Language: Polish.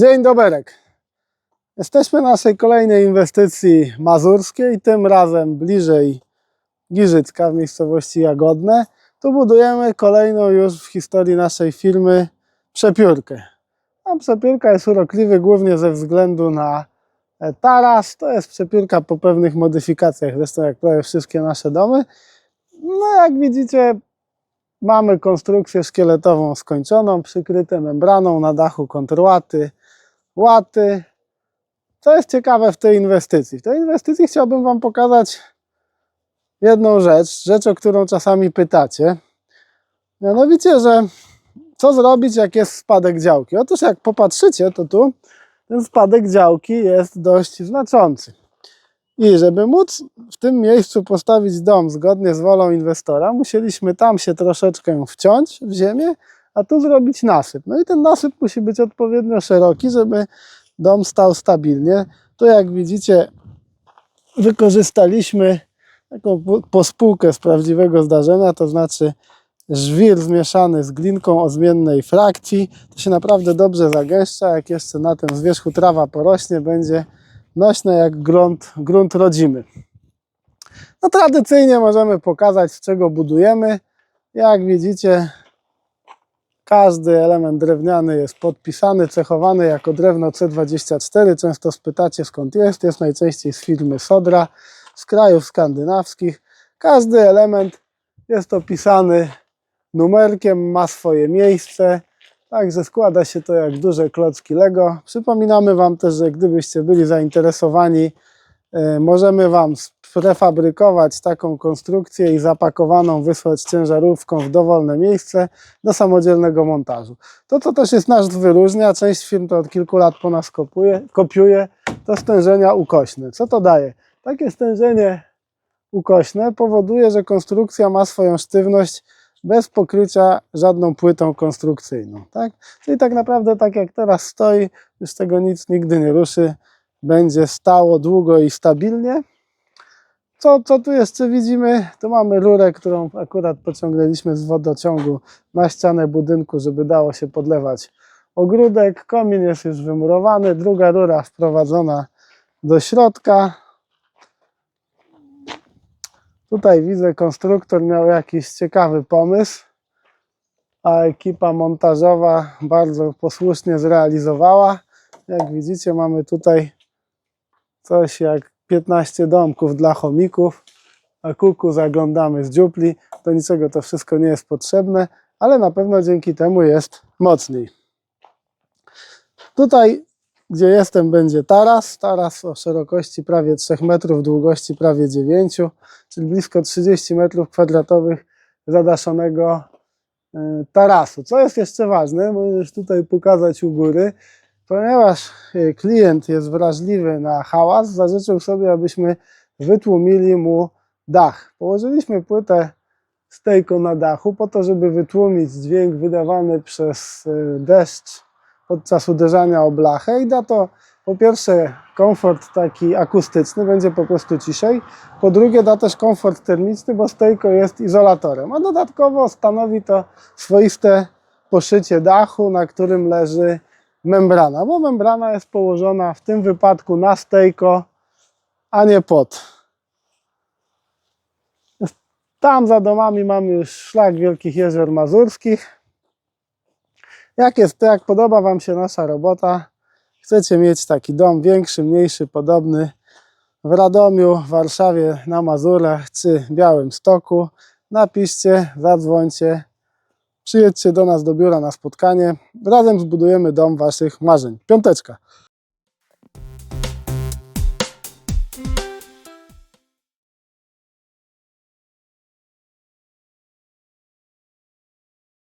Dzień doberek. Jesteśmy na naszej kolejnej inwestycji mazurskiej, tym razem bliżej Giżycka w miejscowości Jagodne. Tu budujemy kolejną już w historii naszej firmy przepiórkę. A przepiórka jest urokliwy głównie ze względu na e, taras. To jest przepiórka po pewnych modyfikacjach, zresztą jak prawie wszystkie nasze domy. No jak widzicie, mamy konstrukcję szkieletową skończoną, przykryte membraną, na dachu kontrłaty, łaty. Co jest ciekawe w tej inwestycji? W tej inwestycji chciałbym Wam pokazać jedną rzecz, rzecz, o którą czasami pytacie. Mianowicie, że co zrobić, jak jest spadek działki? Otóż jak popatrzycie, to tu ten spadek działki jest dość znaczący. I żeby móc w tym miejscu postawić dom zgodnie z wolą inwestora, musieliśmy tam się troszeczkę wciąć w ziemię, a tu zrobić nasyp. No i ten nasyp musi być odpowiednio szeroki, żeby dom stał stabilnie. Tu jak widzicie wykorzystaliśmy taką po- pospółkę z prawdziwego zdarzenia, to znaczy żwir zmieszany z glinką o zmiennej frakcji. To się naprawdę dobrze zagęszcza, jak jeszcze na tym zwierzchu trawa porośnie, będzie nośne jak grunt, grunt rodzimy. No tradycyjnie możemy pokazać, z czego budujemy. Jak widzicie, każdy element drewniany jest podpisany, cechowany jako drewno C24. Często spytacie skąd jest. Jest najczęściej z firmy Sodra, z krajów skandynawskich. Każdy element jest opisany numerkiem, ma swoje miejsce. Także składa się to jak duże klocki Lego. Przypominamy Wam też, że gdybyście byli zainteresowani, e, możemy Wam prefabrykować taką konstrukcję i zapakowaną wysłać ciężarówką w dowolne miejsce do samodzielnego montażu. To, co też jest nasz wyróżnia, część firm to od kilku lat po nas kopuje, kopiuje, to stężenia ukośne. Co to daje? Takie stężenie ukośne powoduje, że konstrukcja ma swoją sztywność bez pokrycia żadną płytą konstrukcyjną. Tak? Czyli tak naprawdę tak jak teraz stoi, już tego nic nigdy nie ruszy, będzie stało długo i stabilnie. Co, co tu jeszcze widzimy? Tu mamy rurę, którą akurat pociągnęliśmy z wodociągu na ścianę budynku, żeby dało się podlewać ogródek. Komin jest już wymurowany, druga rura wprowadzona do środka. Tutaj widzę, konstruktor miał jakiś ciekawy pomysł, a ekipa montażowa bardzo posłusznie zrealizowała. Jak widzicie, mamy tutaj coś jak 15 domków dla chomików, a kuku zaglądamy z dziupli. Do niczego to wszystko nie jest potrzebne, ale na pewno dzięki temu jest mocniej. Tutaj, gdzie jestem, będzie taras. Taras o szerokości prawie 3 metrów, długości prawie 9, czyli blisko 30 metrów kwadratowych zadaszonego y, tarasu. Co jest jeszcze ważne, możesz tutaj pokazać u góry, ponieważ y, klient jest wrażliwy na hałas, zażyczył sobie, abyśmy wytłumili mu dach. Położyliśmy płytę stejką na dachu po to, żeby wytłumić dźwięk wydawany przez y, deszcz podczas uderzania o blachę i da to po pierwsze komfort taki akustyczny, będzie po prostu ciszej, po drugie da też komfort termiczny, bo stejko jest izolatorem, a dodatkowo stanowi to swoiste poszycie dachu, na którym leży membrana, bo membrana jest położona w tym wypadku na stejko, a nie pod. Tam za domami mamy już szlak Wielkich Jezior Mazurskich. Jak jest, jak podoba Wam się nasza robota, chcecie mieć taki dom większy, mniejszy, podobny w Radomiu, Warszawie, na Mazurach czy Białym Stoku, napiszcie, zadzwońcie, przyjedźcie do nas do biura na spotkanie. Razem zbudujemy dom Waszych marzeń. Piąteczka.